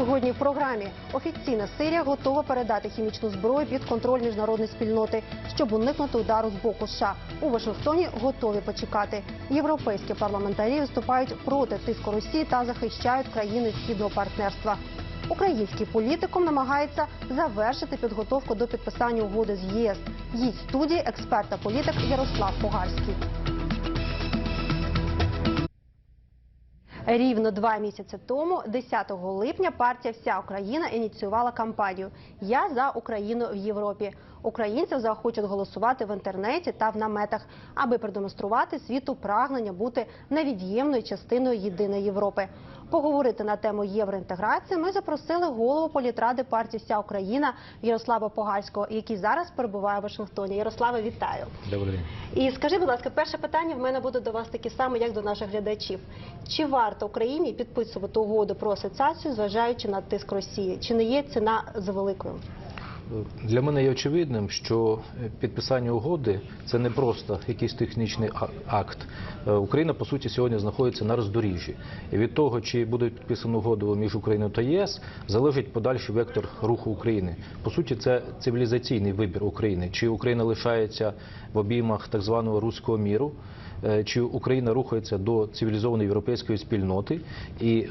Сьогодні в програмі офіційна Сирія готова передати хімічну зброю під контроль міжнародної спільноти, щоб уникнути удару з боку США. У Вашингтоні готові почекати. Європейські парламентарі виступають проти тиску Росії та захищають країни східного партнерства. Український політикум намагається завершити підготовку до підписання угоди з ЄС. Їдь студії експерт та політик Ярослав Погарський. Рівно два місяці тому, 10 липня, партія Вся Україна ініціювала кампанію Я за Україну в Європі. Українців заохочуть голосувати в інтернеті та в наметах, аби продемонструвати світу прагнення бути невід'ємною частиною єдиної Європи. Поговорити на тему євроінтеграції ми запросили голову політради партії Вся Україна Ярослава Погальського, який зараз перебуває в Вашингтоні. Ярославе, вітаю. Добрий день. І скажи, будь ласка, перше питання в мене буде до вас таке саме, як до наших глядачів. Чи варто Україні підписувати угоду про асоціацію, зважаючи на тиск Росії? Чи не є ціна за великою? Для мене є очевидним, що підписання угоди це не просто якийсь технічний акт. Е, Україна по суті сьогодні знаходиться на роздоріжжі, і від того, чи буде підписана угода між Україною та ЄС, залежить подальший вектор руху України. По суті, це цивілізаційний вибір України. Чи Україна лишається в обіймах так званого руського міру? е, Чи Україна рухається до цивілізованої європейської спільноти і е,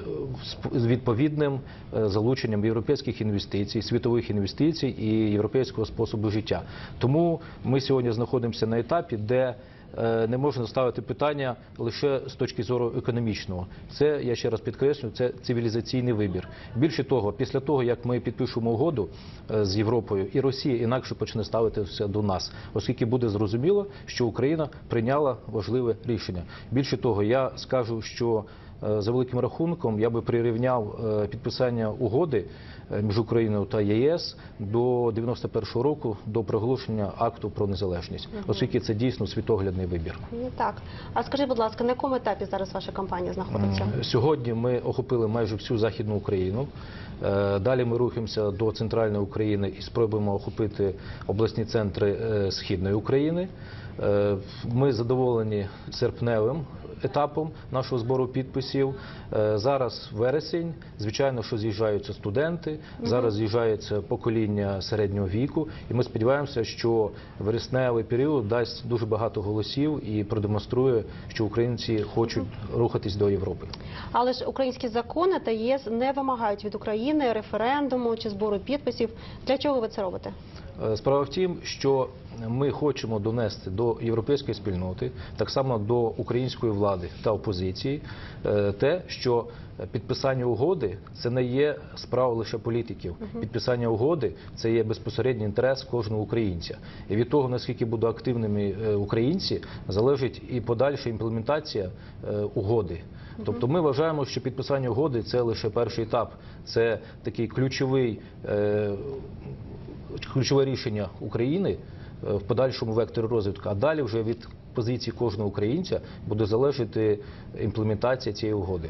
з відповідним е, залученням європейських інвестицій, світових інвестицій і європейського способу життя. Тому ми сьогодні знаходимося на етапі, де е, не можна ставити питання лише з точки зору економічного. Це я ще раз підкреслю, це цивілізаційний вибір. Більше того, після того як ми підпишемо угоду е, з Європою, і Росія інакше почне ставитися до нас, оскільки буде зрозуміло, що Україна прийняла важливе рішення. Більше того, я скажу, що за великим рахунком я би прирівняв е, підписання угоди е, між Україною та ЄС до 91-го року до проголошення акту про незалежність, оскільки це дійсно світоглядний вибір. Так. А скажи, будь ласка, на якому етапі зараз ваша кампанія знаходиться? Сьогодні ми охопили майже всю західну Україну. Е, Далі ми рухаємося до центральної України і спробуємо охопити обласні центри е, східної України. Е, Ми задоволені серпневим етапом нашого збору підписів. Е, Зараз вересень. Звичайно, що з'їжджаються студенти. Зараз з'їжджається покоління середнього віку, і ми сподіваємося, що вересневий період дасть дуже багато голосів і продемонструє, що українці хочуть рухатись до Європи. Але ж українські закони та ЄС не вимагають від України референдуму чи збору підписів. Для чого ви це робите? Е, Справа в тім, що ми хочемо донести до європейської спільноти, так само до української влади та опозиції, е, те, що підписання угоди це не є справа лише політиків. Підписання угоди це є безпосередній інтерес кожного українця. І від того, наскільки будуть активними е, українці, залежить і подальша імплементація угоди. Тобто ми вважаємо, що підписання угоди це лише перший етап, це такий ключовий ключове рішення України е, в подальшому векторі розвитку. А далі вже від позиції кожного українця буде залежати імплементація цієї угоди.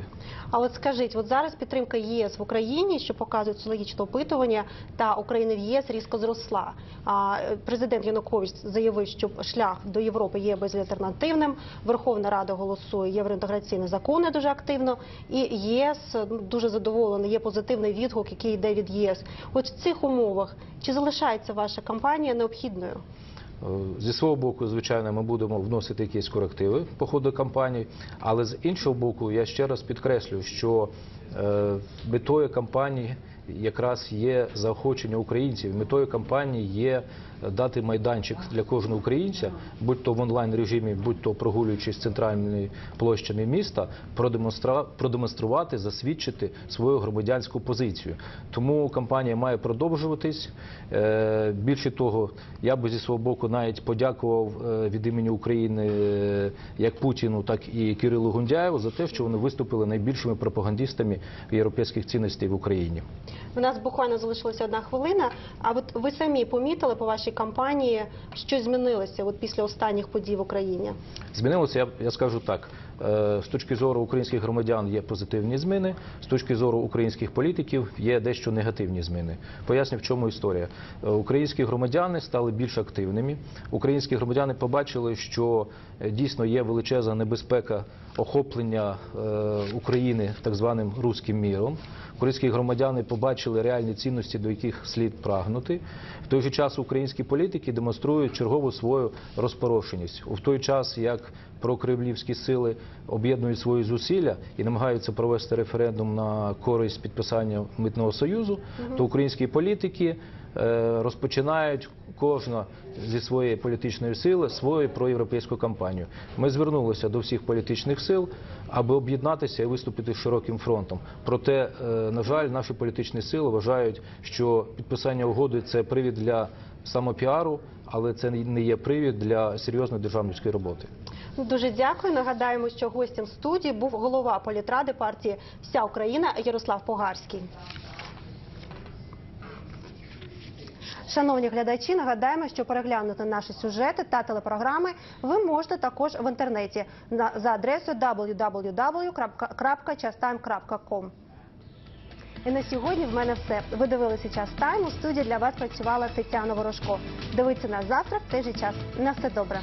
А от скажіть, от зараз підтримка ЄС в Україні, що показують соціологічне опитування, та України в ЄС різко зросла. А е, президент Янукович заявив, що шлях до Європи є безальтернативним. Верховна Рада голосує євроінтеграційні закони дуже активно. І ЄС ну, дуже задоволений. Є позитивний відгук, який йде від ЄС. От в цих умовах чи залишається ваша кампанія необхідною? Е, Зі свого боку, звичайно, ми будемо вносити якісь корективи по ходу кампанії, але з іншого боку, я ще раз підкреслю, що е, метою кампанії якраз є заохочення українців. Метою кампанії є дати майданчик для кожного українця, будь то в онлайн режимі, будь то прогулюючись центральними площами міста, продемонструвати, засвідчити свою громадянську позицію. Тому кампанія має продовжуватись. Е, Більше того, я би зі свого боку навіть подякував е, від імені України е, як Путіну, так і Кирилу Гундяєву за те, що вони виступили найбільшими пропагандистами європейських цінностей в Україні. У нас буквально залишилася одна хвилина. А от ви самі помітили по вашій кампанії, що змінилося от після останніх подій в Україні? Змінилося, я, я скажу так. Е, З точки зору українських громадян є позитивні зміни, з точки зору українських політиків є дещо негативні зміни. Поясню, в чому історія. Е, Українські громадяни стали більш активними. Українські громадяни побачили, що е, дійсно є величезна небезпека охоплення України так званим руським міром. Українські громадяни побачили реальні цінності, до яких слід прагнути. В той же час українські політики демонструють чергову свою розпорошеність. У той час, як прокремлівські сили об'єднують свої зусилля і намагаються провести референдум на користь підписання митного союзу, то українські політики е, розпочинають кожна зі своєї політичної сили свою проєвропейську кампанію. Ми звернулися до всіх політичних сил, аби об'єднатися і виступити широким фронтом. Проте, е, на жаль, наші політичні сили вважають, що підписання угоди це привід для самопіару, але це не є привід для серйозної державницької роботи. Дуже дякую. Нагадаємо, що гостем студії був голова політради партії Вся Україна Ярослав Погарський. Шановні глядачі, нагадаємо, що переглянути наші сюжети та телепрограми ви можете також в інтернеті за адресою www.chastime.com. І на сьогодні в мене все. Ви дивилися час тайм. У студії для вас працювала Тетяна Ворожко. Дивіться нас завтра в той же час. На все добре.